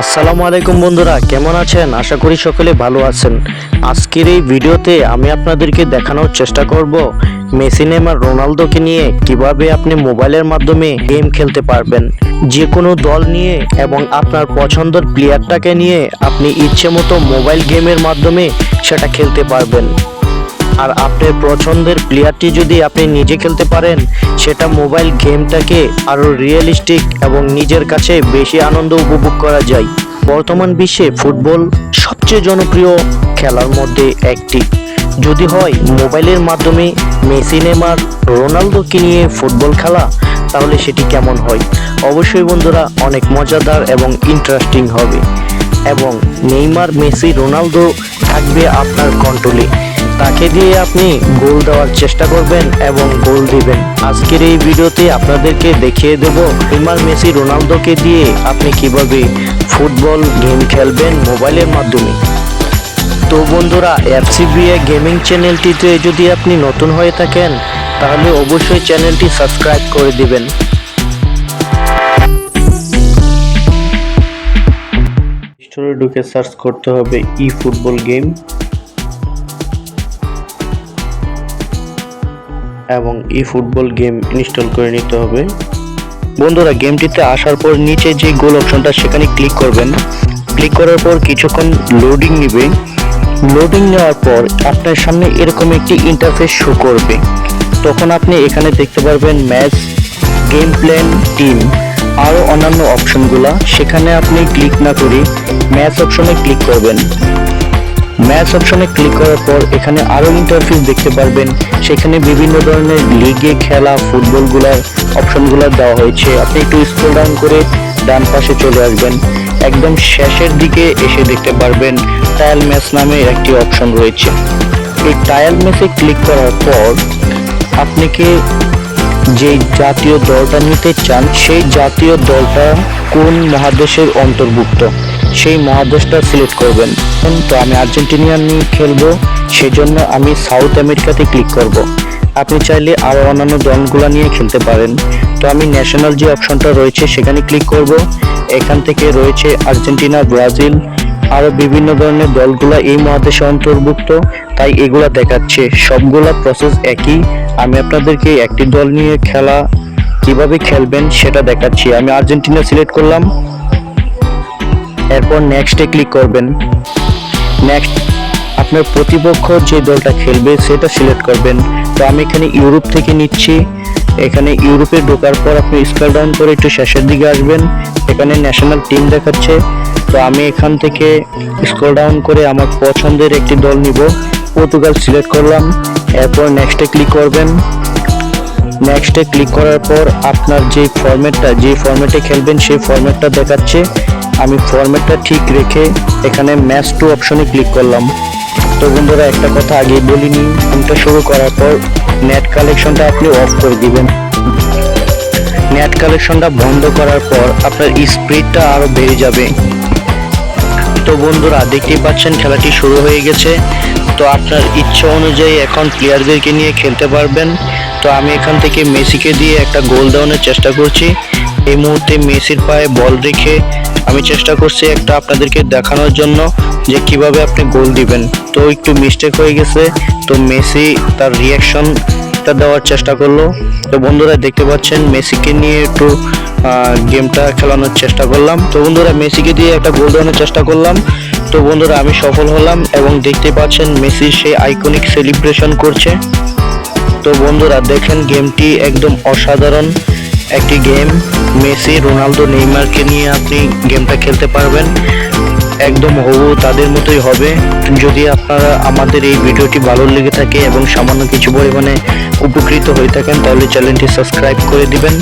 আসসালামু আলাইকুম বন্ধুরা, কেমন আছেন? আশা করি সকলে ভালো আছেন। আজকের এই ভিডিওতে আমি আপনাদেরকে দেখানোর চেষ্টা করব মেসি নেমার রোনালদোকে নিয়ে কীভাবে আপনি মোবাইলের মাধ্যমে গেম খেলতে পারবেন। যে কোনো দল নিয়ে এবং আপনার পছন্দের প্লেয়ারটাকে নিয়ে আপনি ইচ্ছে মতো মোবাইল গেমের মাধ্যমে সেটা খেলতে পারবেন। আর আপনার পছন্দের প্লেয়ারটি যদি আপনি নিজে খেলতে পারেন, সেটা মোবাইল গেমটাকে আরও রিয়েলিস্টিক এবং নিজের কাছে বেশি আনন্দ উপভোগ করা যায়। বর্তমান বিশ্বে ফুটবল সবচেয়ে জনপ্রিয় খেলার মধ্যে একটি। যদি হয় মোবাইলের মাধ্যমে মেসি নেমার রোনালদোকে নিয়ে ফুটবল খেলা, তাহলে সেটি কেমন হয়? অবশ্যই বন্ধুরা, অনেক মজাদার এবং ইন্টারেস্টিং হবে। এবং নেইমার, মেসি, রোনালদো থাকবে আপনার কন্ট্রোলে তাকে দিয়ে আপনি গোল দেওয়ার চেষ্টা করবেন এবং গোল দিবেন। আজকের এই ভিডিওতে আপনাদেরকে দেখিয়ে দেব নেইমার মেসি রোনালদোকে দিয়ে আপনি কীভাবে ফুটবল গেম খেলবেন মোবাইলের মাধ্যমে। তো বন্ধুরা এফসিবিএ গেমিং চ্যানেলটিতে যদি আপনি নতুন হয়ে থাকেন, তাহলে অবশ্যই চ্যানেলটি সাবস্ক্রাইব করে দিবেন। স্টোরে ঢুকে সার্চ করতে হবে ই ফুটবল গেম। এবং ই ফুটবল গেম ইনস্টল করে নিতে হবে। বন্ধুরা, গেমটিতে আসার পর নিচে যে গোল অপশনটা, সেখানে ক্লিক করবেন। ক্লিক করার পর কিছুক্ষণ লোডিং নেবে। লোডিং নেওয়ার পর আপনার সামনে এরকম একটি ইন্টারফেস শো করবে। তখন আপনি এখানে দেখতে পারবেন ম্যাচ গেম প্ল্যান টিম আরও অন্যান্য অপশনগুলা সেখানে আপনি ক্লিক না করে ম্যাচ অপশনে ক্লিক করবেন। ম্যাচ অপশনে ক্লিক করার পর এখানে আরও ইন্টারফেস দেখতে পারবেন। সেখানে বিভিন্ন ধরনের লিগে খেলা, ফুটবলগুলার অপশনগুলো দেওয়া হয়েছে। আপনি একটু স্ক্রল ডাউন করে ডান পাশে চলে আসবেন। একদম শেষের দিকে এসে দেখতে পারবেন টায়াল ম্যাচ নামে একটি অপশন রয়েছে। এই টায়াল ম্যাচে ক্লিক করার পর আপনাকে যে জাতীয় দলটা নিতে চান, সেই জাতীয় দলটা কোন মহাদেশের অন্তর্ভুক্ত? সেই মহাদেশটা সিলেক্ট করবেন। তো আমি আর্জেন্টিনিয়ান নিয়ে খেলব সেই জন্য আমি সাউথ আমেরিকাতে ক্লিক করব। আপনি চাইলে আরও অন্যান্য দলগুলো নিয়ে খেলতে পারেন। তো আমি ন্যাশনাল যে অপশনটা রয়েছে, সেখানে ক্লিক করব। এখান থেকে রয়েছে আর্জেন্টিনা, ব্রাজিল, আরও বিভিন্ন ধরনের দলগুলো এই মহাদেশে অন্তর্ভুক্ত। তাই এগুলা দেখাচ্ছে। সবগুলা প্রসেস একই। আমি আপনাদেরকে একটি দল নিয়ে খেলা কীভাবে খেলবেন, সেটা দেখাচ্ছি। আমি আর্জেন্টিনা সিলেক্ট করলাম। এরপর নেক্সটে ক্লিক করবেন। নেক্সট আপনার প্রতিপক্ষ যে দলটা খেলবে সেটা সিলেক্ট করবেন। তো আমি এখানে ইউরোপ থেকে নিচ্ছি। এখানে ইউরোপে ঢোকার পর আপনি স্কল ডাউন করে একটু শেষের দিকে আসবেন। এখানে ন্যাশনাল টিম দেখাচ্ছে। তো আমি এখান থেকে স্ক্রল ডাউন করে আমার পছন্দের একটি দল নিব। পর্তুগাল সিলেক্ট করলাম। এরপর নেক্সটে ক্লিক করবেন। নেক্সটে ক্লিক করার পর আপনার যে ফরম্যাটটা যে ফরম্যাটে খেলবেন সেই ফরম্যাটটা দেখাচ্ছে। আমি ফরম্যাটটা ঠিক রেখে এখানে ম্যাচ টু অপশনে ক্লিক করলাম। তো বন্ধুরা, একটা কথা আগেই বলিনি গেমটা শুরু করার পর নেট কালেকশনটা আপনি অফ করে দিবেন। নেট কালেকশনটা বন্ধ করার পর আপনার স্পিডটা আরও বেড়ে যাবে। তো বন্ধুরা, দেখতেই পাচ্ছেন খেলাটি শুরু হয়ে গেছে। তো আপনার ইচ্ছা অনুযায়ী এখন প্লেয়ারদেরকে নিয়ে খেলতে পারবেন। তো আমি এখান থেকে মেসিকে দিয়ে একটা গোল দেওয়ানোর চেষ্টা করছি। এই মুহূর্তে মেসির পায়ে বল রেখে আমি চেষ্টা করছি একটা আপনাদেরকে দেখানোর জন্য যে কীভাবে আপনি গোল দিবেন। তো একটু মিস্টেক হয়ে গেছে, তো মেসি তার রিয়াকশনটা দেওয়ার চেষ্টা করল। তো বন্ধুরা দেখতে পাচ্ছেন, মেসিকে নিয়ে একটু গেমটা খেলানোর চেষ্টা করলাম। তো বন্ধুরা মেসিকে দিয়ে একটা গোল দেওয়ানোর চেষ্টা করলাম। তো বন্ধুরা আমি সফল হলাম এবং দেখতে পাচ্ছেন মেসি সেই আইকনিক সেলিব্রেশন করছে। তো বন্ধুরা দেখেন গেমটি একদম অসাধারণ। একটি গেম মেসি, রোনালদো, নেইমারকে নিয়ে আপনি গেমটা খেলতে পারবেন। একদম হবু তাদের মতোই হবে। যদি আপনারা আমাদের এই ভিডিওটি ভালো লেগে থাকে এবং সামান্য কিছু পরিমাণে উপকৃত হয়ে থাকেন, তাহলে চ্যানেলটি সাবস্ক্রাইব করে দিবেন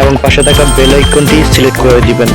এবং পাশে থাকা বেল আইকনটি সিলেক্ট করে দিবেন।